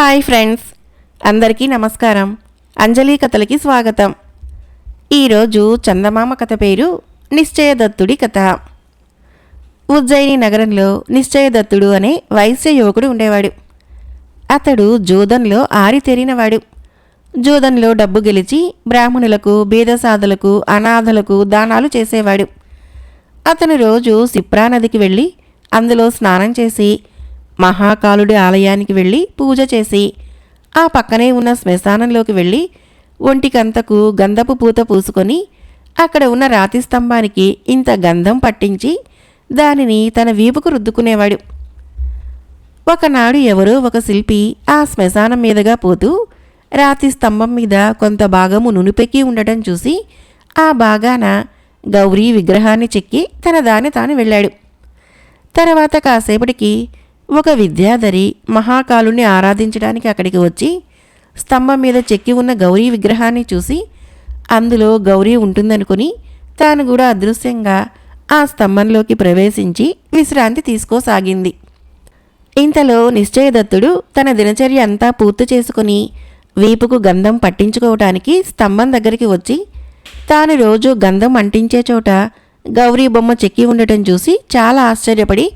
Hi friends అందరికీ నమస్కారం. అంజలి కథలకి స్వాగతం. ఈరోజు చందమామ కథ పేరు నిశ్చయదత్తుడి కథ. ఉజ్జయిని నగరంలో నిశ్చయదత్తుడు అనే వైశ్య యువకుడు ఉండేవాడు. అతడు జూదంలో ఆరితేరినవాడు జూదంలో డబ్బు గెలిచి బ్రాహ్మణులకు బీదసాదులకు అనాథలకు దానాలు చేసేవాడు. అతను రోజు సిప్రా నదికి వెళ్ళి అందులో స్నానం చేసి మహాకాలుడి ఆలయానికి వెళ్ళి పూజ చేసి ఆ పక్కనే ఉన్న శ్మశానంలోకి వెళ్ళి ఒంటికంతకు గంధపు పూత పూసుకొని అక్కడ ఉన్న రాతి స్తంభానికి ఇంత గంధం పట్టించి దానిని తన వీపుకు రుద్దుకునేవాడు. ఒకనాడు ఎవరో ఒక శిల్పి ఆ శ్మశానం మీదుగా పోతూ రాతి స్తంభం మీద కొంత భాగము నునుపెక్కి ఉండటం చూసి ఆ భాగాన గౌరీ విగ్రహాన్ని చెక్కి తన దాన్ని తాను వెళ్ళాడు. తర్వాత కాసేపటికి ఒక విద్యాధరి మహాకాలుని ఆరాధించడానికి అక్కడికి వచ్చి స్తంభం మీద చెక్కి ఉన్న గౌరీ విగ్రహాన్ని చూసి అందులో గౌరీ ఉంటుందనుకుని తాను కూడా అదృశ్యంగా ఆ స్తంభంలోకి ప్రవేశించి విశ్రాంతి తీసుకోసాగింది. ఇంతలో నిశ్చయదత్తుడు తన దినచర్య అంతా పూర్తి చేసుకుని వీపుకు గంధం పట్టించుకోవటానికి స్తంభం దగ్గరికి వచ్చి తాను రోజు గంధం అంటించే చోట గౌరీ బొమ్మ చెక్కి ఉండటం చూసి చాలా ఆశ్చర్యపడి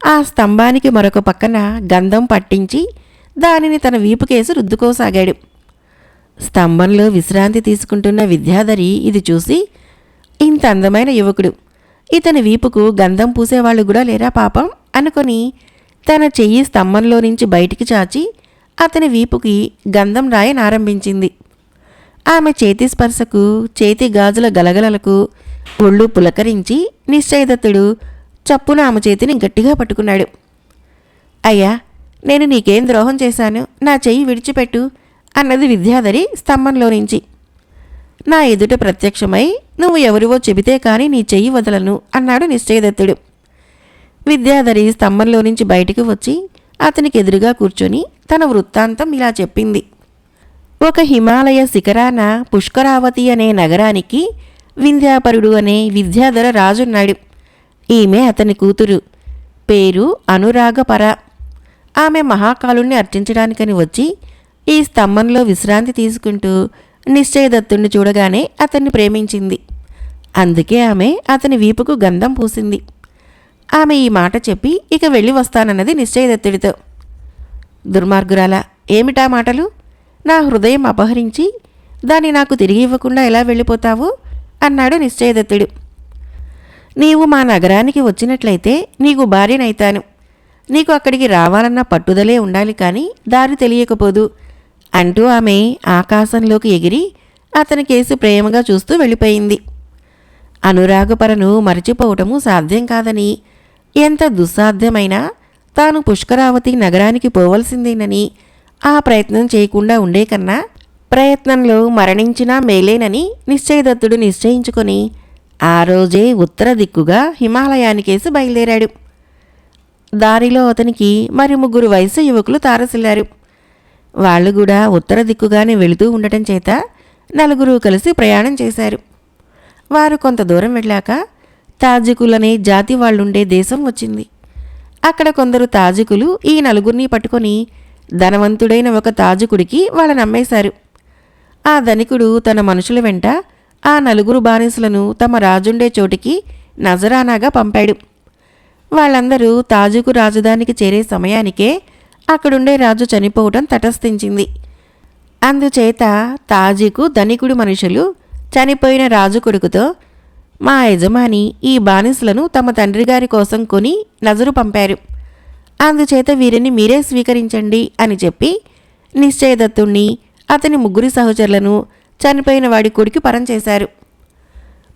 ఆ స్తంభానికి మరొక పక్కన గంధం పట్టించి దానిని తన వీపుకేసి రుద్దుకోసాగాడు. స్తంభంలో విశ్రాంతి తీసుకుంటున్న విద్యాధరి ఇది చూసి ఇంత అందమైన యువకుడు. ఇతని వీపుకు గంధం పూసేవాళ్ళు కూడా లేరా పాపం? అనుకొని తన చెయ్యి స్తంభంలో నుంచి బయటికి చాచి అతని వీపుకి గంధం రాయనారంభించింది ఆమె చేతి స్పర్శకు చేతి గాజుల గలగలలకు ఒళ్ళు పులకరించి నిశ్చయదత్తుడు చప్పున ఆమె చేతిని గట్టిగా పట్టుకున్నాడు. అయ్యా నేను నీకేం ద్రోహం చేశాను? నా చెయ్యి విడిచిపెట్టు అన్నది విద్యాధరి స్తంభంలో నుంచి. నా ఎదుట ప్రత్యక్షమై నువ్వు ఎవరివో చెబితే కాని నీ చెయ్యి వదలను అన్నాడు నిశ్చయదత్తుడు. విద్యాధరి స్తంభంలో నుంచి బయటికి వచ్చి అతనికి ఎదురుగా కూర్చొని తన వృత్తాంతం ఇలా చెప్పింది. ఒక హిమాలయ శిఖరాన పుష్కరావతి అనే నగరానికి వింధ్యాపరుడు అనే విద్యాధర రాజున్నాడు. ఈమె అతని కూతురు. పేరు అనురాగపర. ఆమె మహాకాలుణ్ణి అర్చించడానికని వచ్చి ఈ స్తంభంలో విశ్రాంతి తీసుకుంటూ నిశ్చయదత్తుణ్ణి చూడగానే అతన్ని ప్రేమించింది. అందుకే ఆమె అతని వీపుకు గంధం పూసింది. ఆమె ఈ మాట చెప్పి ఇక వెళ్ళి వస్తానన్నది నిశ్చయదత్తుడితో. దుర్మార్గురాల ఏమిటా మాటలు? నా హృదయం అపహరించి దాన్ని నాకు తిరిగి ఇవ్వకుండా ఎలా వెళ్ళిపోతావు? అన్నాడు నిశ్చయదత్తుడు. నీవు మా నగరానికి వచ్చినట్లయితే నీకు భార్యనైతాను. నీకు అక్కడికి రావాలన్న పట్టుదలే ఉండాలి కానీ దారి తెలియకపోదు. అంటూ ఆమె ఆకాశంలోకి ఎగిరి అతని కేసు ప్రేమగా చూస్తూ వెళ్ళిపోయింది. అనురాగపరను మరచిపోవటము సాధ్యం కాదని ఎంత దుస్సాధ్యమైనా తాను పుష్కరావతి నగరానికి పోవలసిందేనని ఆ ప్రయత్నం చేయకుండా ఉండే కన్నా ప్రయత్నంలో మరణించినా మేలేనని నిశ్చయదత్తుడు నిశ్చయించుకొని ఆ రోజే ఉత్తర దిక్కుగా హిమాలయానికేసి బయలుదేరాడు. దారిలో అతనికి మరి ముగ్గురు వయసు యువకులు తారసిల్లారు. వాళ్ళు కూడా ఉత్తర దిక్కుగానే వెళుతూ ఉండటం చేత నలుగురు కలిసి ప్రయాణం చేశారు. వారు కొంత దూరం వెళ్ళాక తాజికులనే జాతి వాళ్ళుండే దేశం వచ్చింది. అక్కడ కొందరు తాజికులు ఈ నలుగురిని పట్టుకొని ధనవంతుడైన ఒక తాజుకుడికి వాళ్ళని నమ్మేశారు. ఆ ధనికుడు తన మనుషుల వెంట ఆ నలుగురు బానిసలను తమ రాజుండే చోటికి నజరానాగా పంపాడు. వాళ్ళందరూ తాజుకు రాజధానికి చేరే సమయానికే అక్కడుండే రాజు చనిపోవటం తటస్థించింది. అందుచేత తాజీకు ధనికుడు మనుషులు చనిపోయిన రాజు కొడుకుతో మా యజమాని ఈ బానిసలను తమ తండ్రి గారి కోసం కొని నజరు పంపారు. అందుచేత వీరిని మీరే స్వీకరించండి అని చెప్పి నిశ్చయదత్తుణ్ణి అతని ముగ్గురి సహచరులను చనిపోయిన వాడి కొడుకు పరం చేశారు.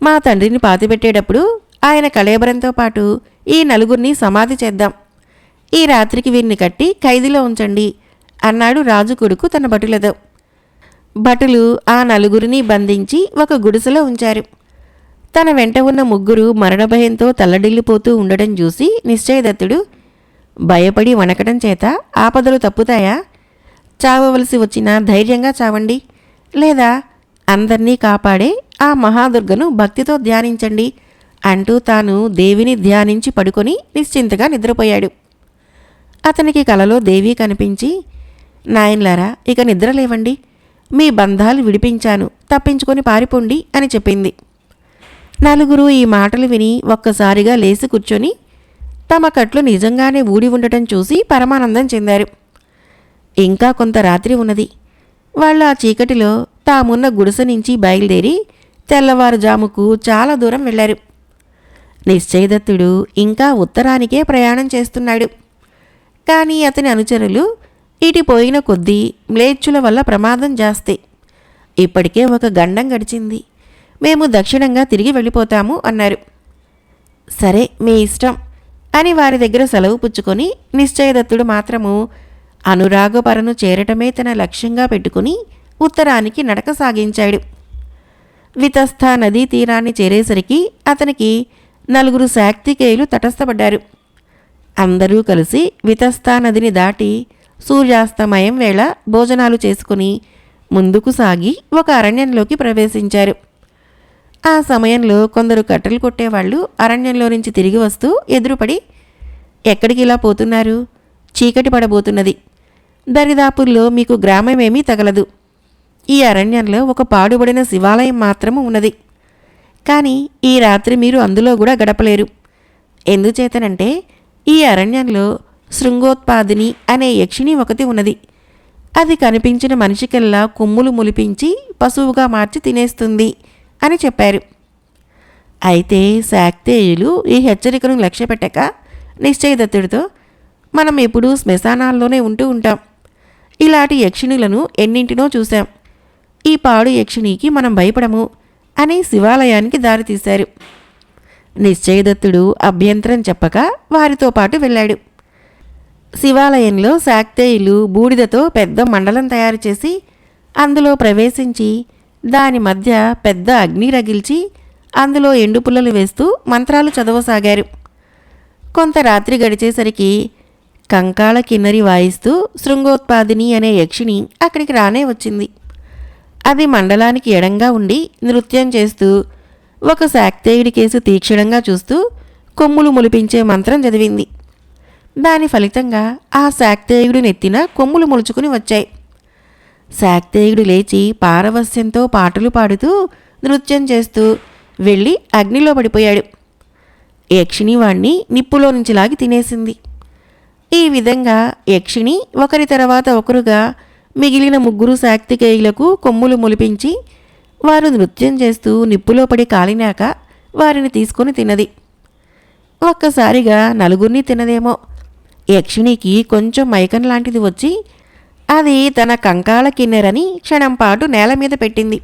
మా తండ్రిని పాతిపెట్టేటప్పుడు ఆయన కళేబరంతో పాటు ఈ నలుగురిని సమాధి చేద్దాం. ఈ రాత్రికి వీరిని కట్టి ఖైదీలో ఉంచండి అన్నాడు రాజు కొడుకు తన భటులతో. భటులు ఆ నలుగురిని బంధించి ఒక గుడిసెలో ఉంచారు. తన వెంట ఉన్న ముగ్గురు మరణభయంతో తల్లడిల్లిపోతూ ఉండడం చూసి నిశ్చయదత్తుడు భయపడి వణకడం చేత ఆపదలు తప్పుతాయా? చావవలసి వచ్చినా ధైర్యంగా చావండి. లేదా అందరినీ కాపాడే ఆ మహాదుర్గను భక్తితో ధ్యానించండి అంటూ తాను దేవిని ధ్యానించి పడుకొని నిశ్చింతగా నిద్రపోయాడు. అతనికి కలలో దేవి కనిపించి నాయన్లారా ఇక నిద్ర లేవండి. మీ బంధాలు విడిపించాను. తప్పించుకొని పారిపోండి అని చెప్పింది. నలుగురు ఈ మాటలు విని ఒక్కసారిగా లేచి కూర్చొని తమ కట్లు నిజంగానే ఊడి ఉండటం చూసి పరమానందం చెందారు. ఇంకా కొంత రాత్రి ఉన్నది. వాళ్ళు ఆ చీకటిలో తామున్న గుడిసె నుంచి బయలుదేరి తెల్లవారుజాముకు చాలా దూరం వెళ్ళారు. నిశ్చయదత్తుడు ఇంకా ఉత్తరానికే ప్రయాణం చేస్తున్నాడు. కానీ అతని అనుచరులు ఇటు పోయిన కొద్దీ మ్లేచ్చుల వల్ల ప్రమాదం జాస్తి. ఇప్పటికే ఒక గండం గడిచింది. మేము దక్షిణంగా తిరిగి వెళ్ళిపోతాము అన్నారు. సరే మీ ఇష్టం అని వారి దగ్గర సెలవు పుచ్చుకొని నిశ్చయదత్తుడు మాత్రము అనురాగపరను చేరటమే తన లక్ష్యంగా పెట్టుకుని ఉత్తరానికి నడక సాగించాడు. వితస్థ నదీ తీరాన్ని చేరేసరికి అతనికి నలుగురు శాక్తికేయులు తటస్థపడ్డారు. అందరూ కలిసి వితస్థా నదిని దాటి సూర్యాస్తమయం వేళ భోజనాలు చేసుకుని ముందుకు సాగి ఒక అరణ్యంలోకి ప్రవేశించారు. ఆ సమయంలో కొందరు కట్టెలు కొట్టేవాళ్ళు అరణ్యంలో నుంచి తిరిగి వస్తూ ఎదురుపడి ఎక్కడికి ఇలా పోతున్నారు? చీకటి పడబోతున్నది. దరిదాపుల్లో మీకు గ్రామమేమీ తగలదు. ఈ అరణ్యంలో ఒక పాడుబడిన శివాలయం మాత్రము ఉన్నది. కానీ ఈ రాత్రి మీరు అందులో కూడా గడపలేరు. ఎందుచేతనంటే ఈ అరణ్యంలో శృంగోత్పాదిని అనే యక్షిణి ఒకటి ఉన్నది. అది కనిపించిన మనిషికెల్లా కొమ్ములు ములిపించి పశువుగా మార్చి తినేస్తుంది అని చెప్పారు. అయితే శాక్తేయులు ఈ హెచ్చరికను లక్ష్యపెట్టక నిశ్చయదత్తుడితో మనం ఎప్పుడూ శ్మశానాల్లోనే ఉంటూ ఉంటాం. ఇలాంటి యక్షిణులను ఎన్నింటినో చూశాం. ఈ పాడు యక్షిణికి మనం భయపడము అని శివాలయానికి దారితీశారు. నిశ్చయదత్తుడు అభ్యంతరం చెప్పక వారితో పాటు వెళ్ళాడు. శివాలయంలో శాక్తేయులు బూడిదతో పెద్ద మండలం తయారు చేసి అందులో ప్రవేశించి దాని మధ్య పెద్ద అగ్ని రగిల్చి అందులో ఎండు పుల్లలు వేస్తూ మంత్రాలు చదవసాగారు. కొంత రాత్రి గడిచేసరికి కంకాళ కిన్నరి వాయిస్తూ శృంగోత్పాదిని అనే యక్షిణి అక్కడికి రానే వచ్చింది. అది మండలానికి ఎడంగా ఉండి నృత్యం చేస్తూ ఒక శాక్తేయుడి కేసు తీక్షణంగా చూస్తూ కొమ్ములు ములిపించే మంత్రం చదివింది. దాని ఫలితంగా ఆ శాక్తేయుడి నెత్తిన కొమ్ములు ములుచుకుని వచ్చాయి. శాక్తేయుడు లేచి పారవస్యంతో పాటలు పాడుతూ నృత్యం చేస్తూ వెళ్ళి అగ్నిలో పడిపోయాడు. యక్షిణి వాణ్ణి నిప్పులో నుంచి లాగి తినేసింది. ఈ విధంగా యక్షిణి ఒకరి తర్వాత ఒకరుగా మిగిలిన ముగ్గురు శాక్తికేయులకు కొమ్ములు మొలిపించి వారు నృత్యం చేస్తూ నిప్పులో పడి కాలినాక వారిని తీసుకొని తినది ఒక్కసారిగా నలుగురిని తినదేమో యక్షిణికి కొంచెం మైకం లాంటిది వచ్చి అది తన కంకాల కిన్నెరని క్షణం పాటు నేల మీద పెట్టింది.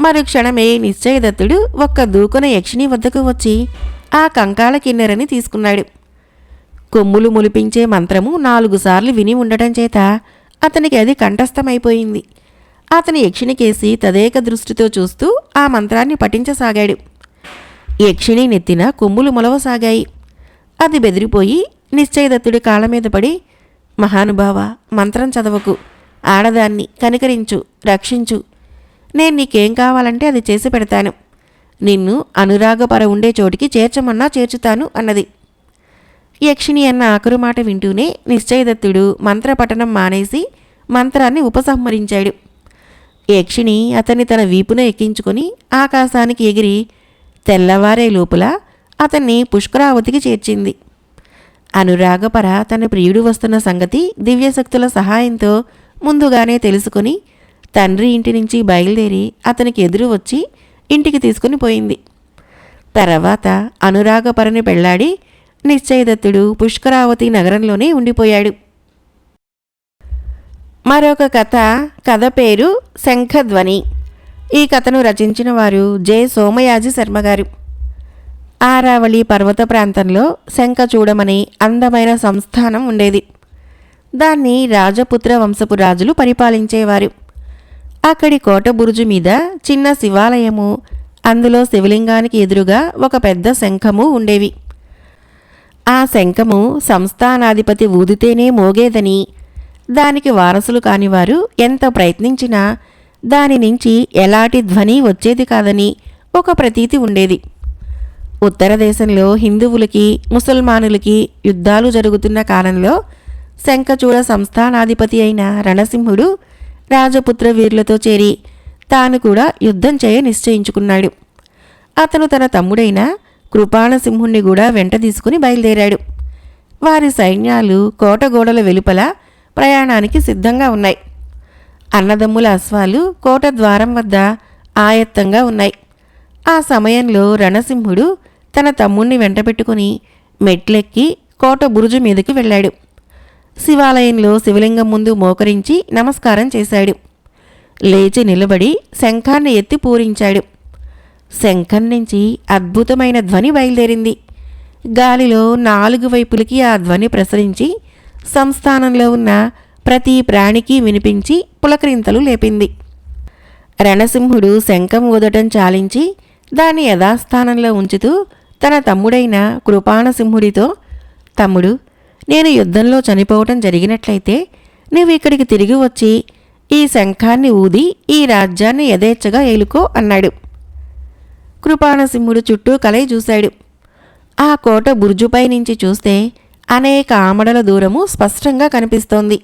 మరు క్షణమే నిశ్చయదత్తుడు ఒక్క దూకున యక్షిణి వద్దకు వచ్చి ఆ కంకాల కిన్నెరని తీసుకున్నాడు. కొమ్ములు ములిపించే మంత్రము నాలుగు సార్లు విని ఉండటం చేత అతనికి అది కంఠస్థమైపోయింది. అతని యక్షిణికేసి తదేక దృష్టితో చూస్తూ ఆ మంత్రాన్ని పఠించసాగాడు. యక్షిణి నెత్తిన కొమ్ములు మొలవసాగాయి. అది బెదిరిపోయి నిశ్చయదత్తుడి కాళ్ళ మీద పడి మహానుభావ మంత్రం చదవకు. ఆడదాన్ని కనికరించు రక్షించు. నేను నీకేం కావాలంటే అది చేసి పెడతాను. నిన్ను అనురాగపర ఉండే చోటికి చేర్చమన్నా చేర్చుతాను అన్నది. యక్షిణి అన్న ఆఖరు మాట వింటూనే నిశ్చయదత్తుడు మంత్రపఠనం మానేసి మంత్రాన్ని ఉపసంహరించాడు. యక్షిణి అతన్ని తన వీపున ఎక్కించుకొని ఆకాశానికి ఎగిరి తెల్లవారే లోపల అతన్ని పుష్కరావతికి చేర్చింది. అనురాగపర తన ప్రియుడు వస్తున్న సంగతి దివ్యశక్తుల సహాయంతో ముందుగానే తెలుసుకొని తండ్రి ఇంటి నుంచి బయలుదేరి అతనికి ఎదురు వచ్చి ఇంటికి తీసుకుని పోయింది. తర్వాత అనురాగపరని పెళ్ళాడి నిశ్చయదత్తుడు పుష్కరావతి నగరంలోనే ఉండిపోయాడు. మరొక కథ కథ పేరు శంఖధ్వని. ఈ కథను రచించిన వారు జె. సోమయాజి శర్మ గారు. ఆరావళి పర్వత ప్రాంతంలో శంఖ చూడమని అందమైన సంస్థానం ఉండేది. దాన్ని రాజపుత్ర వంశపు రాజులు పరిపాలించేవారు. అక్కడి కోట బురుజు మీద చిన్న శివాలయము అందులో శివలింగానికి ఎదురుగా ఒక పెద్ద శంఖము ఉండేవి. ఆ శంఖము సంస్థానాధిపతి ఊదితేనే మోగేదని దానికి వారసులు కానివారు ఎంత ప్రయత్నించినా దాని నుంచి ఎలాంటి ధ్వని వచ్చేది కాదని ఒక ప్రతీతి ఉండేది. ఉత్తర దేశంలో హిందువులకి ముసల్మానులకి యుద్ధాలు జరుగుతున్న కాలంలో శంఖచూడ సంస్థానాధిపతి అయిన రణసింహుడు రాజపుత్ర వీరులతో చేరి తాను కూడా యుద్ధం చేయ నిశ్చయించుకున్నాడు. అతను తన తమ్ముడైన కృపాణసింహుణ్ణి కూడా వెంట తీసుకుని బయలుదేరాడు. వారి సైన్యాలు కోటగోడల వెలుపల ప్రయాణానికి సిద్ధంగా ఉన్నాయి. అన్నదమ్ముల అశ్వాలు కోట ద్వారం వద్ద ఆయత్తంగా ఉన్నాయి. ఆ సమయంలో రణసింహుడు తన తమ్ముణ్ణి వెంటబెట్టుకుని మెట్లెక్కి కోట బురుజు మీదకి వెళ్ళాడు. శివాలయంలో శివలింగం ముందు మోకరించి నమస్కారం చేశాడు. లేచి నిలబడి శంఖాన్ని ఎత్తి పూరించాడు. శంఖం నుంచి అద్భుతమైన ధ్వని బయలుదేరింది. గాలిలో నాలుగు వైపులకి ఆ ధ్వని ప్రసరించి సంస్థానంలో ఉన్న ప్రతి ప్రాణికి వినిపించి పులకరింతలు లేపింది. రణసింహుడు శంఖం ఊదటం చాలించి దాన్ని యథాస్థానంలో ఉంచుతూ తన తమ్ముడైన కృపాణసింహుడితో తమ్ముడు నేను యుద్ధంలో చనిపోవటం జరిగినట్లయితే నువ్వు ఇక్కడికి తిరిగి వచ్చి ఈ శంఖాన్ని ఊది ఈ రాజ్యాన్ని యథేచ్ఛగా ఏలుకో అన్నాడు. కృపాణసింహుడు చుట్టూ కలయి చూశాడు. ఆ కోట బుర్జుపై నుంచి చూస్తే అనేక ఆమడల దూరము స్పష్టంగా కనిపిస్తోంది.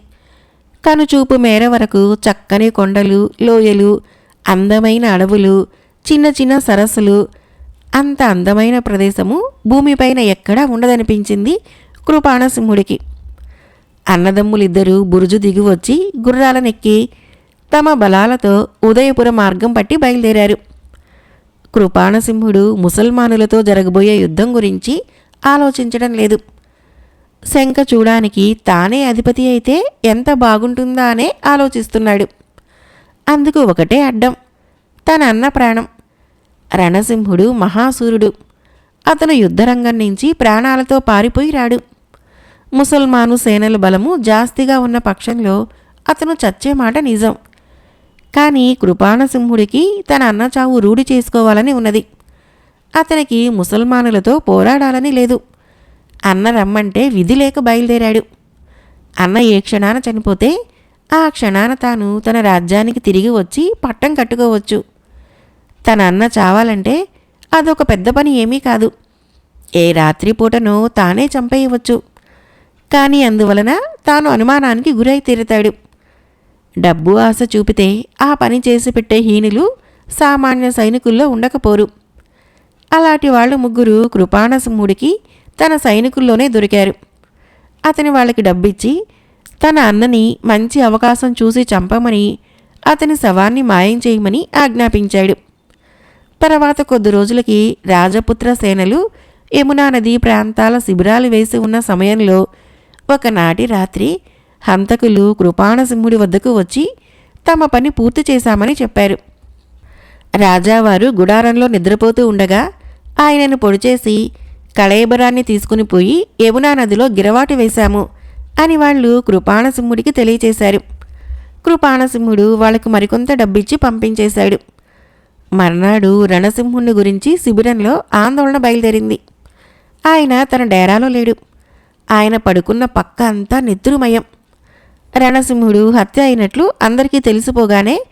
కనుచూపు మేర వరకు చక్కని కొండలు లోయలు అందమైన అడవులు చిన్న చిన్న సరస్సులు అంత అందమైన ప్రదేశము భూమిపైన ఎక్కడా ఉండదనిపించింది కృపాణసింహుడికి అన్నదమ్ములిద్దరూ బురుజు దిగి వచ్చి గుర్రాలనెక్కి తమ బలాలతో ఉదయపుర మార్గం పట్టి బయలుదేరారు. కృపాణసింహుడు ముసల్మానులతో జరగబోయే యుద్ధం గురించి ఆలోచించడం లేదు. శంఖ చూడానికి తానే అధిపతి అయితే ఎంత బాగుంటుందా అనే ఆలోచిస్తున్నాడు. అందుకు ఒకటే అడ్డం తన అన్న ప్రాణం. రణసింహుడు మహాసూరుడు. అతను యుద్ధరంగం నుంచి ప్రాణాలతో పారిపోయి రాడు. ముసల్మాను సేనల బలము జాస్తిగా ఉన్న పక్షంలో అతను చచ్చే మాట నిజం. కానీ కృపాణసింహుడికి తన అన్న చావు రూఢి చేసుకోవాలని ఉన్నది. అతనికి ముసల్మానులతో పోరాడాలని లేదు. అన్న రమ్మంటే విధి లేక బయలుదేరాడు. అన్న ఏ క్షణాన చనిపోతే ఆ క్షణాన తాను తన రాజ్యానికి తిరిగి వచ్చి పట్టం కట్టుకోవచ్చు. తన అన్న చావాలంటే అదొక పెద్ద పని ఏమీ కాదు. ఏ రాత్రిపూటనో తానే చంపేయవచ్చు. కానీ అందువలన తాను అనుమానానికి గురై తీరుతాడు. డబ్బు ఆశ చూపితే ఆ పని చేసి పెట్టే హీనులు సామాన్య సైనికుల్లో ఉండకపోరు. అలాంటి వాళ్ళు ముగ్గురు కృపాణసింహుడికి తన సైనికుల్లోనే దొరికారు. అతని వాళ్ళకి డబ్బిచ్చి తన అన్నని మంచి అవకాశం చూసి చంపమని అతని శవాన్ని మాయం చేయమని ఆజ్ఞాపించాడు. తర్వాత కొద్ది రోజులకి రాజపుత్ర సేనలు యమునా నదీ ప్రాంతాల శిబిరాలు వేసి ఉన్న సమయంలో ఒకనాటి రాత్రి హంతకులు కృపాణసింహుడి వద్దకు వచ్చి తమ పని పూర్తి చేశామని చెప్పారు. రాజావారు గుడారంలో నిద్రపోతూ ఉండగా ఆయనను పొడిచేసి కళయబరాన్ని తీసుకుని పోయి యమునా నదిలో గిరవాటు వేశాము అని వాళ్ళు కృపాణసింహుడికి తెలియచేశారు. కృపాణసింహుడు వాళ్ళకు మరికొంత డబ్బిచ్చి పంపించేశాడు. మర్నాడు రణసింహుని గురించి శిబిరంలో ఆందోళన బయలుదేరింది. ఆయన తన డేరాలో లేడు. ఆయన పడుకున్న పక్క అంతా నిద్రమయం. రణసింహుడు హత్య అయినట్లు అందరికీ తెలిసిపోగానే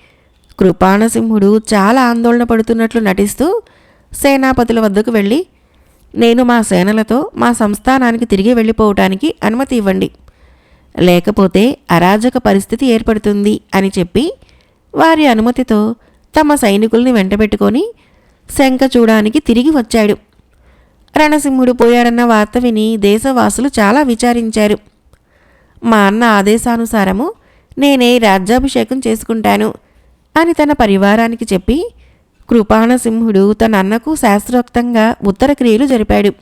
కృపాణసింహుడు చాలా ఆందోళన పడుతున్నట్లు నటిస్తూ సేనాపతుల వద్దకు వెళ్ళి నేను మా సేనలతో మా సంస్థానానికి తిరిగి వెళ్ళిపోవటానికి అనుమతి ఇవ్వండి. లేకపోతే అరాజక పరిస్థితి ఏర్పడుతుంది అని చెప్పి వారి అనుమతితో తమ సైనికుల్ని వెంటబెట్టుకొని శంఖచూడానికి తిరిగి వచ్చాడు. రణసింహుడు పోయాడన్న వార్త విని దేశవాసులు చాలా విచారించారు. మా అన్న ఆదేశానుసారము నేనే రాజ్యాభిషేకం చేసుకుంటాను అని తన పరివారానికి చెప్పి కృపాణసింహుడు తన అన్నకు శాస్త్రోక్తంగా ఉత్తర క్రియలు జరిపాడు.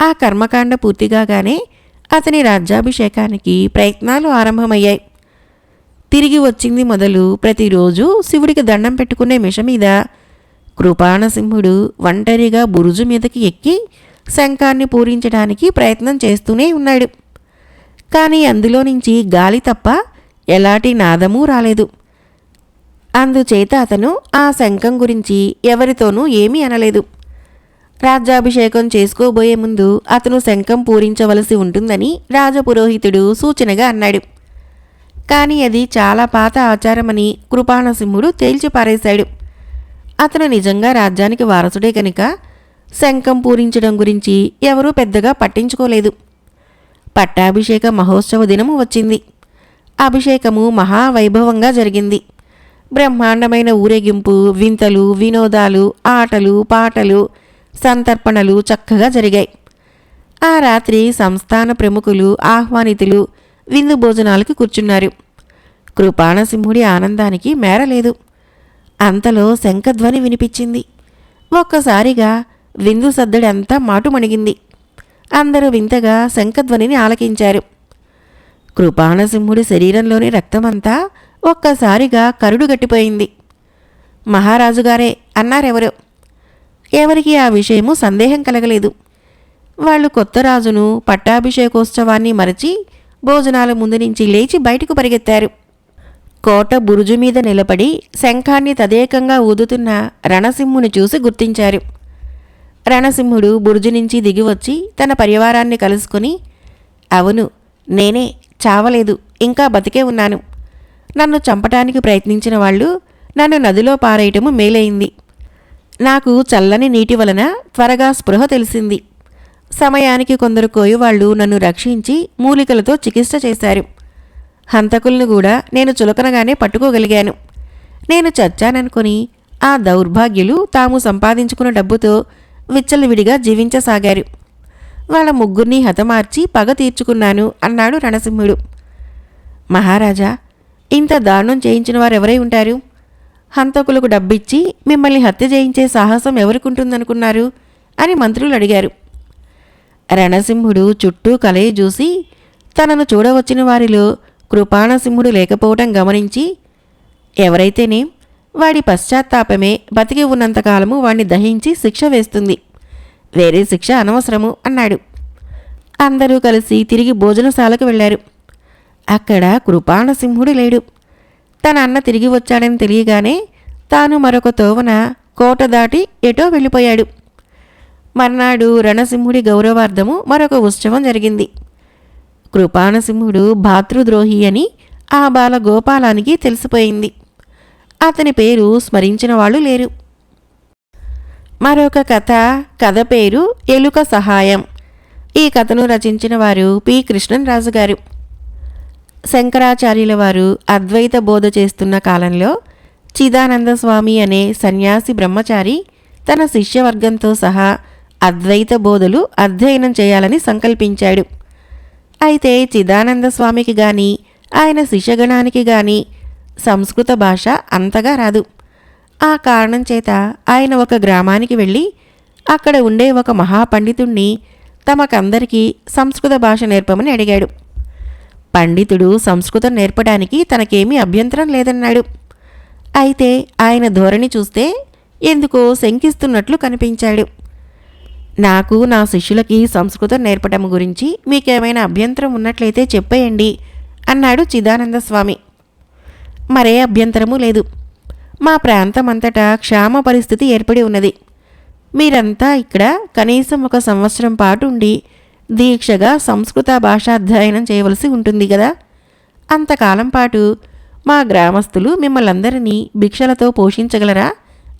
ఆ కర్మకాండ పూర్తిగానే అతని రాజ్యాభిషేకానికి ప్రయత్నాలు ఆరంభమయ్యాయి. తిరిగి వచ్చింది మొదలు ప్రతిరోజు శివుడికి దండం పెట్టుకునే మిష మీద. కృపాణసింహుడు ఒంటరిగా బురుజు మీదకి ఎక్కి శంఖాన్ని పూరించడానికి ప్రయత్నం చేస్తూనే ఉన్నాడు. కానీ అందులో నుంచి గాలి తప్ప ఎలాంటి నాదమూ రాలేదు. అందుచేత అతను ఆ శంఖం గురించి ఎవరితోనూ ఏమీ అనలేదు. రాజ్యాభిషేకం చేసుకోబోయే ముందు అతను శంఖం పూరించవలసి ఉంటుందని రాజపురోహితుడు సూచనగా అన్నాడు. కానీ అది చాలా పాత ఆచారమని కృపాణసింహుడు తేల్చి పారేశాడు. అతను నిజంగా రాజ్యానికి వారసుడే కనుక శంఖం పూరించడం గురించి ఎవరూ పెద్దగా పట్టించుకోలేదు. పట్టాభిషేక మహోత్సవ దినము వచ్చింది. అభిషేకము మహావైభవంగా జరిగింది. బ్రహ్మాండమైన ఊరేగింపు వింతలు వినోదాలు ఆటలు పాటలు సంతర్పణలు చక్కగా జరిగాయి. ఆ రాత్రి సంస్థాన ప్రముఖులు ఆహ్వానితులు విందు భోజనాలకు కూర్చున్నారు. కృపాణసింహుడి ఆనందానికి మేరలేదు అంతలో శంఖధ్వని వినిపించింది. ఒక్కసారిగా విందు సద్దడంతా మాటుమణిగింది. అందరూ వింతగా శంఖధ్వనిని ఆలకించారు. కృపాణసింహుడి శరీరంలోని రక్తమంతా ఒక్కసారిగా కరుడు గట్టిపోయింది. మహారాజుగారే అన్నారెవరో. ఎవరికి ఆ విషయము సందేహం కలగలేదు. వాళ్ళు కొత్త రాజును పట్టాభిషేకోత్సవాన్ని మరచి భోజనాల ముందు నుంచి లేచి బయటకు పరిగెత్తారు. కోట బురుజు మీద నిలబడి శంఖాన్ని తదేకంగా ఊదుతున్న రణసింహుని చూసి గుర్తించారు. రణసింహుడు బురుజు నుంచి దిగివచ్చి తన పరివారాన్ని కలుసుకుని అవును నేనే చావలేదు ఇంకా బతికే ఉన్నాను. నన్ను చంపటానికి ప్రయత్నించిన వాళ్ళు నన్ను నదిలో పారేయటము మేలైంది. నాకు చల్లని నీటి వలన త్వరగా స్పృహ తెలిసింది. సమయానికి కొందరు కోయవాళ్ళు నన్ను రక్షించి మూలికలతో చికిత్స చేశారు. హంతకులను కూడా నేను చులకనగానే పట్టుకోగలిగాను. నేను చచ్చాననుకుని ఆ దౌర్భాగ్యులు తాము సంపాదించుకున్న డబ్బుతో విచ్చలవిడిగా జీవించసాగారు. వాళ్ళ ముగ్గురిని హతమార్చి పగ తీర్చుకున్నాను అన్నాడు రణసింహుడు. మహారాజా ఇంత దారుణం చేయించిన వారు ఎవరై ఉంటారు? హంతకులకు డబ్బిచ్చి మిమ్మల్ని హత్య చేయించే సాహసం ఎవరికుంటుందనుకున్నారు? అని మంత్రులు అడిగారు రణసింహుడు చుట్టూ కలయి చూసి తనను చూడవచ్చిన వారిలో కృపాణసింహుడు లేకపోవటం గమనించి ఎవరైతేనేం వాడి పశ్చాత్తాపమే బతికి ఉన్నంతకాలము వాణ్ణి దహించి శిక్ష వేస్తుంది. వేరే శిక్ష అనవసరము అన్నాడు. అందరూ కలిసి తిరిగి భోజనశాలకు వెళ్ళారు. అక్కడ కృపాణసింహుడు లేడు. తన అన్న తిరిగి వచ్చాడని తెలియగానే తాను మరొక తోవన కోట దాటి ఎటో వెళ్ళిపోయాడు. మర్నాడు రణసింహుడి గౌరవార్థము మరొక ఉత్సవం జరిగింది. కృపాణసింహుడు భాతృద్రోహి అని ఆ బాల గోపాలానికి తెలిసిపోయింది. అతని పేరు స్మరించిన వాళ్ళు లేరు. మరొక కథ కథ పేరు ఎలుక సహాయం. ఈ కథను రచించిన వారు పి. కృష్ణన్రాజు గారు శంకరాచార్యుల వారు అద్వైత బోధ చేస్తున్న కాలంలో చిదానంద స్వామి అనే సన్యాసి బ్రహ్మచారి తన శిష్యవర్గంతో సహా అద్వైత బోధలు అధ్యయనం చేయాలని సంకల్పించాడు. అయితే చిదానంద స్వామికి గాని ఆయన శిష్యగణానికి గాని సంస్కృత భాష అంతగా రాదు. ఆ కారణం చేత ఆయన ఒక గ్రామానికి వెళ్ళి అక్కడ ఉండే ఒక మహాపండితుణ్ణి తమకందరికీ సంస్కృత భాష నేర్పమని అడిగాడు. పండితుడు సంస్కృతం నేర్పడానికి తనకేమీ అభ్యంతరం లేదన్నాడు. అయితే ఆయన ధోరణి చూస్తే ఎందుకో శంకిస్తున్నట్లు కనిపించాడు. నాకు నా శిష్యులకి సంస్కృతం నేర్పటం గురించి మీకేమైనా అభ్యంతరం ఉన్నట్లయితే చెప్పేయండి అన్నాడు చిదానంద స్వామి మరే అభ్యంతరము లేదు. మా ప్రాంతమంతటా క్షామ పరిస్థితి ఏర్పడి ఉన్నది. మీరంతా ఇక్కడ కనీసం ఒక సంవత్సరం పాటు ఉండి దీక్షగా సంస్కృత భాషాధ్యయనం చేయవలసి ఉంటుంది కదా? అంతకాలం పాటు మా గ్రామస్తులు మిమ్మల్ందరినీ భిక్షలతో పోషించగలరా?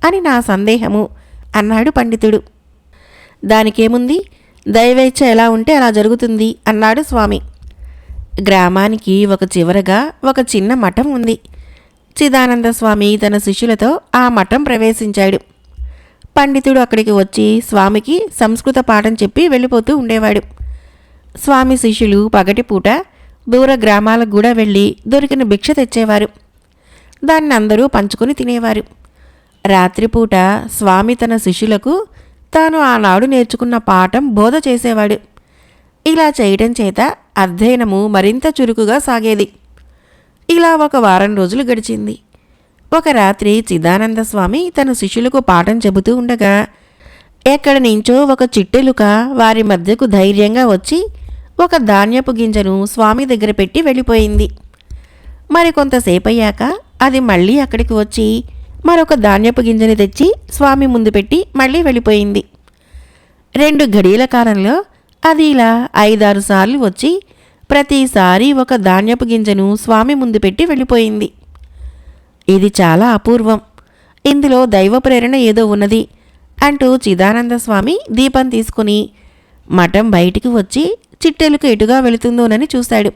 అని నా సందేహము అన్నాడు పండితుడు. దానికేముంది? దైవేచ్ఛ ఎలా ఉంటే అలా జరుగుతుంది అన్నాడు స్వామి. గ్రామానికి ఒక చివరగా ఒక చిన్న మఠం ఉంది. చిదానంద స్వామి తన శిష్యులతో ఆ మఠం ప్రవేశించాడు. పండితుడు అక్కడికి వచ్చి స్వామికి సంస్కృత పాఠం చెప్పి వెళ్ళిపోతూ ఉండేవాడు. స్వామి శిష్యులు పగటిపూట దూర గ్రామాలకు కూడా వెళ్ళి దొరికిన భిక్ష తెచ్చేవారు. దాన్ని అందరూ పంచుకొని తినేవారు. రాత్రిపూట స్వామి తన శిష్యులకు తాను ఆనాడు నేర్చుకున్న పాఠం బోధ చేసేవాడు. ఇలా చేయటం చేత అధ్యయనము మరింత చురుకుగా సాగేది. ఇలా ఒక వారం రోజులు గడిచింది. ఒక రాత్రి చిదానంద స్వామి తన శిష్యులకు పాఠం చెబుతూ ఉండగా ఎక్కడి నుంచో ఒక చిట్టెలుక వారి మధ్యకు ధైర్యంగా వచ్చి ఒక ధాన్యపు గింజను స్వామి దగ్గర పెట్టి వెళ్ళిపోయింది. మరి కొంతసేపు అయ్యాక అది మళ్ళీ అక్కడికి వచ్చి మరొక ధాన్యపు గింజని తెచ్చి స్వామి ముందు పెట్టి మళ్ళీ వెళ్ళిపోయింది. రెండు గడియల కాలంలో అది ఇలా ఐదారు సార్లు వచ్చి ప్రతిసారి ఒక ధాన్యపు గింజను స్వామి ముందు పెట్టి వెళ్ళిపోయింది. ఇది చాలా అపూర్వం. ఇందులో దైవ ప్రేరణ ఏదో ఉన్నది అంటూ చిదానంద స్వామి దీపం తీసుకుని మఠం బయటికి వచ్చి చిట్టెలుక ఎటుగా వెళుతుందోనని చూశాడు.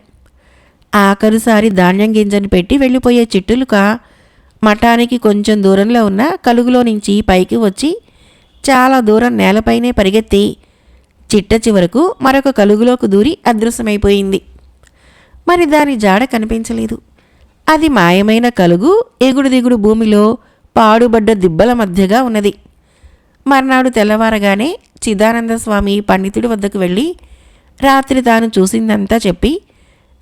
ఆఖరుసారి ధాన్యం గింజను పెట్టి వెళ్ళిపోయే చిట్టులుక మఠానికి కొంచెం దూరంలో ఉన్న కలుగులో నుంచి పైకి వచ్చి చాలా దూరం నేలపైనే పరిగెత్తి చిట్ట చివరకు మరొక కలుగులోకి దూరి అదృశ్యమైపోయింది. మరి దాని జాడ కనిపించలేదు. అది మాయమైన కలుగు ఎగుడు దిగుడు భూమిలో పాడుబడ్డ దిబ్బల మధ్యగా ఉన్నది. మర్నాడు తెల్లవారగానే చిదానంద స్వామి పండితుడి వద్దకు వెళ్ళి రాత్రి తాను చూసిందంతా చెప్పి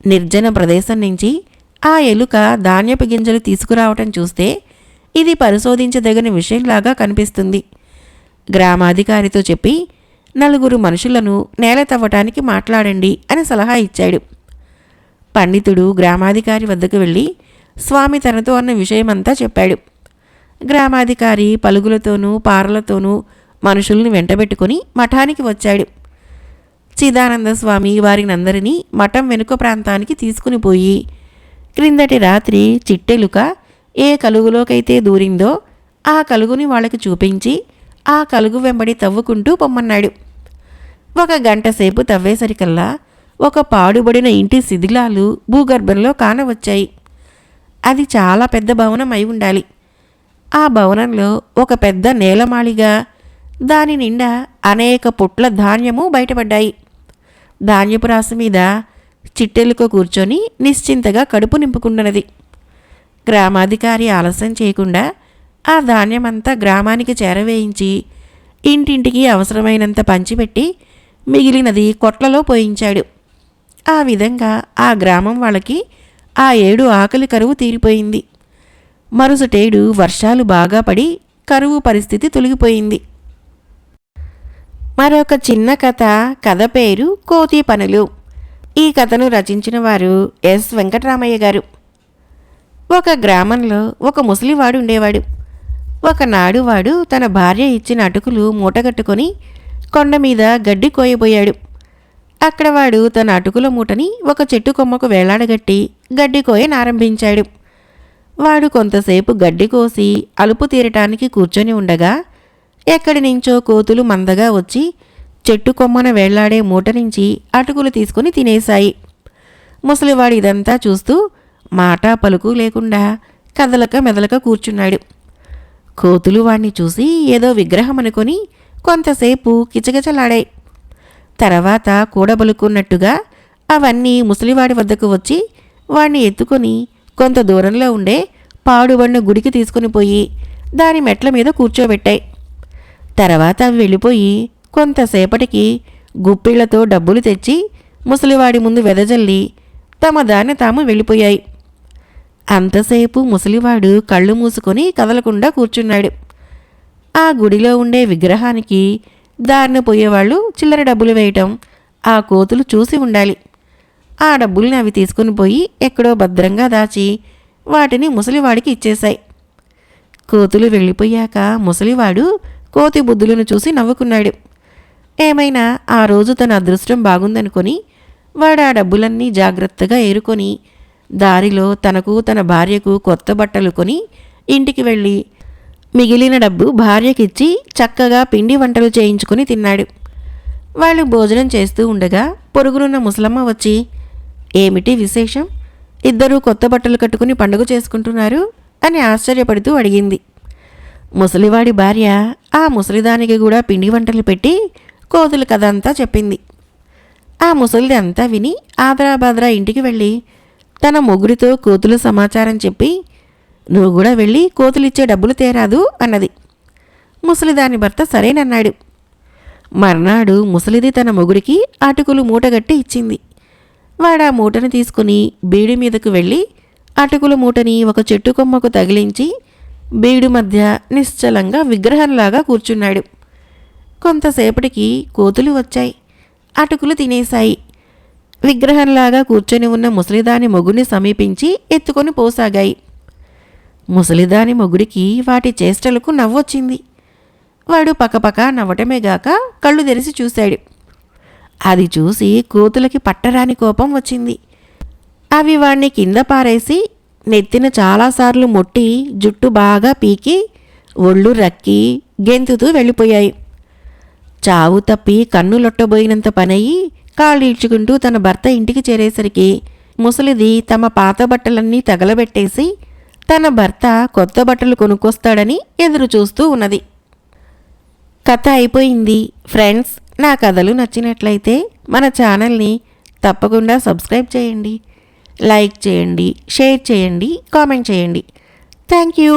నిర్జన ప్రదేశం నుంచి ఆ ఎలుక ధాన్యపు గింజలు తీసుకురావటం చూస్తే ఇది పరిశోధించదగిన విషయంలాగా కనిపిస్తుంది. గ్రామాధికారితో చెప్పి నలుగురు మనుషులను నేల తవ్వటానికి మాట్లాడండి అని సలహా ఇచ్చాడు. పండితుడు గ్రామాధికారి వద్దకు వెళ్ళి స్వామి తనతో అన్న విషయమంతా చెప్పాడు. గ్రామాధికారి పలుగులతోనూ పారలతోనూ మనుషుల్ని వెంటబెట్టుకుని మఠానికి వచ్చాడు. చిదానంద స్వామి వారినందరినీ మఠం వెనుక ప్రాంతానికి తీసుకుని పోయి క్రిందటి రాత్రి చిట్టెలుక ఏ కలుగులోకైతే దూరిందో ఆ కలుగుని వాళ్ళకి చూపించి ఆ కలుగు వెంబడి తవ్వుకుంటూ పొమ్మన్నాడు. ఒక గంట సేపు తవ్వేసరికల్లా ఒక పాడుబడిన ఇంటి శిథిలాలు భూగర్భంలో కానవచ్చాయి. అది చాలా పెద్ద భవనం అయి ఉండాలి. ఆ భవనంలో ఒక పెద్ద నేలమాళిగా దాని నిండా అనేక పుట్ల ధాన్యము బయటపడ్డాయి. ధాన్యపు రాసు మీద చిట్టెలుక కూర్చొని నిశ్చింతగా కడుపు నింపుకున్నది గ్రామాధికారి ఆలస్యం చేయకుండా ఆ ధాన్యమంతా గ్రామానికి చేరవేయించి ఇంటింటికి అవసరమైనంత పంచిపెట్టి మిగిలినది కొట్లలో పోయించాడు. ఆ విధంగా ఆ గ్రామం వాళ్ళకి ఆ ఏడు ఆకలి కరువు తీరిపోయింది. మరుసటేడు వర్షాలు బాగా పడి కరువు పరిస్థితి తొలగిపోయింది. మరొక చిన్న కథ కథ పేరు కోతి పనులు. ఈ కథను రచించిన వారు ఎస్ వెంకటరామయ్య గారు. ఒక గ్రామంలో ఒక ముసలివాడు ఉండేవాడు. ఒకనాడు వాడు తన భార్య ఇచ్చిన అటుకులు మూటగట్టుకొని కొండ మీద గడ్డి కోయబోయాడు. అక్కడ వాడు తన అటుకుల మూటని ఒక చెట్టు కొమ్మకు వేలాడగట్టి గడ్డి కోయనారంభించాడు వాడు కొంతసేపు గడ్డి కోసి అలుపు తీరటానికి కూర్చొని ఉండగా ఎక్కడి నుంచో కోతులు మందగా వచ్చి చెట్టు కొమ్మన వేళ్ళాడే మూట నుంచి అటుకులు తీసుకుని తినేశాయి. ముసలివాడు ఇదంతా చూస్తూ మాట పలుకు లేకుండా కదలక మెదలక కూర్చున్నాడు. కోతులు వాణ్ణి చూసి ఏదో విగ్రహం అనుకొని కొంతసేపు కిచకిచలాడాయి. తర్వాత కూడబలుకున్నట్టుగా అవన్నీ ముసలివాడి వద్దకు వచ్చి వాణ్ణి ఎత్తుకొని కొంత దూరంలో ఉండే పాడుబడిన గుడికి తీసుకుని పోయి దాని మెట్ల మీద కూర్చోబెట్టాయి. తర్వాత అవి వెళ్ళిపోయి కొంతసేపటికి గుప్పిళ్ళతో డబ్బులు తెచ్చి ముసలివాడి ముందు వెదజల్లి తమ దాన్ని తాము వెళ్ళిపోయాయి. అంతసేపు ముసలివాడు కళ్ళు మూసుకొని కదలకుండా కూర్చున్నాడు. ఆ గుడిలో ఉండే విగ్రహానికి దారిన పోయేవాళ్ళు చిల్లర డబ్బులు వేయటం ఆ కోతులు చూసి ఉండాలి. ఆ డబ్బుల్ని అవి తీసుకుని పోయి ఎక్కడో భద్రంగా దాచి వాటిని ముసలివాడికి ఇచ్చేశాయి. కోతులు వెళ్ళిపోయాక ముసలివాడు కోతి బుద్ధులను చూసి నవ్వుకున్నాడు. ఏమైనా ఆ రోజు తన అదృష్టం బాగుందనుకొని వాడు ఆ డబ్బులన్నీ జాగ్రత్తగా ఏరుకొని దారిలో తనకు తన భార్యకు కొత్త బట్టలు కొని ఇంటికి వెళ్ళి మిగిలిన డబ్బు భార్యకిచ్చి చక్కగా పిండి వంటలు చేయించుకుని తిన్నాడు. వాళ్ళు భోజనం చేస్తూ ఉండగా పొరుగునున్న ముసలమ్మ వచ్చి ఏమిటి విశేషం? ఇద్దరూ కొత్త బట్టలు కట్టుకుని పండుగ చేసుకుంటున్నారు? అని ఆశ్చర్యపడుతూ అడిగింది. ముసలివాడి భార్య ఆ ముసలిదానికి కూడా పిండి వంటలు పెట్టి కోతుల కథ అంతా చెప్పింది. ఆ ముసలిది అంతా విని ఆదరాబాద్రా ఇంటికి వెళ్ళి తన ముగ్గురితో కోతుల సమాచారం చెప్పి నువ్వు కూడా వెళ్ళి కోతులిచ్చే డబ్బులు తేరాదు అన్నది. ముసలిదాని భర్త సరేనన్నాడు. మర్నాడు ముసలిది తన మొగుడికి అటుకులు మూటగట్టి ఇచ్చింది. వాడా ఆ మూటను తీసుకుని బీడి మీదకు వెళ్ళి అటుకుల మూటని ఒక చెట్టు కొమ్మకు తగిలించి బీడు మధ్య నిశ్చలంగా విగ్రహంలాగా కూర్చున్నాడు. కొంతసేపటికి కోతులు వచ్చాయి. అటుకులు తినేశాయి. విగ్రహంలాగా కూర్చొని ఉన్న ముసలిదాని మొగుని సమీపించి ఎత్తుకొని పోసాగాయి. ముసలిదాని మొగుడికి వాటి చేష్టలకు నవ్వొచ్చింది. వాడు పకపక నవ్వటమేగాక కళ్ళు తెరిచి చూశాడు. అది చూసి కోతులకి పట్టరాని కోపం వచ్చింది. అవి వాణ్ణి కింద పారేసి నెత్తిన చాలాసార్లు మొట్టి జుట్టు బాగా పీకి ఒళ్ళు రక్కి గెంతుతూ వెళ్ళిపోయాయి. చావు తప్పి కన్నులొట్టబోయినంత పనయ్యి కాళ్ళీడ్చుకుంటూ తన భర్త ఇంటికి చేరేసరికి ముసలిది తమ పాత బట్టలన్నీ తగలబెట్టేసి తన భర్త కొత్త బట్టలు కొనుక్కొస్తాడని ఎదురు చూస్తూ ఉన్నది. కథ అయిపోయింది. ఫ్రెండ్స్ నా కథలు నచ్చినట్లయితే మన ఛానల్ని తప్పకుండా సబ్స్క్రైబ్ చేయండి. లైక్ చేయండి షేర్ చేయండి కామెంట్ చేయండి. Thank you.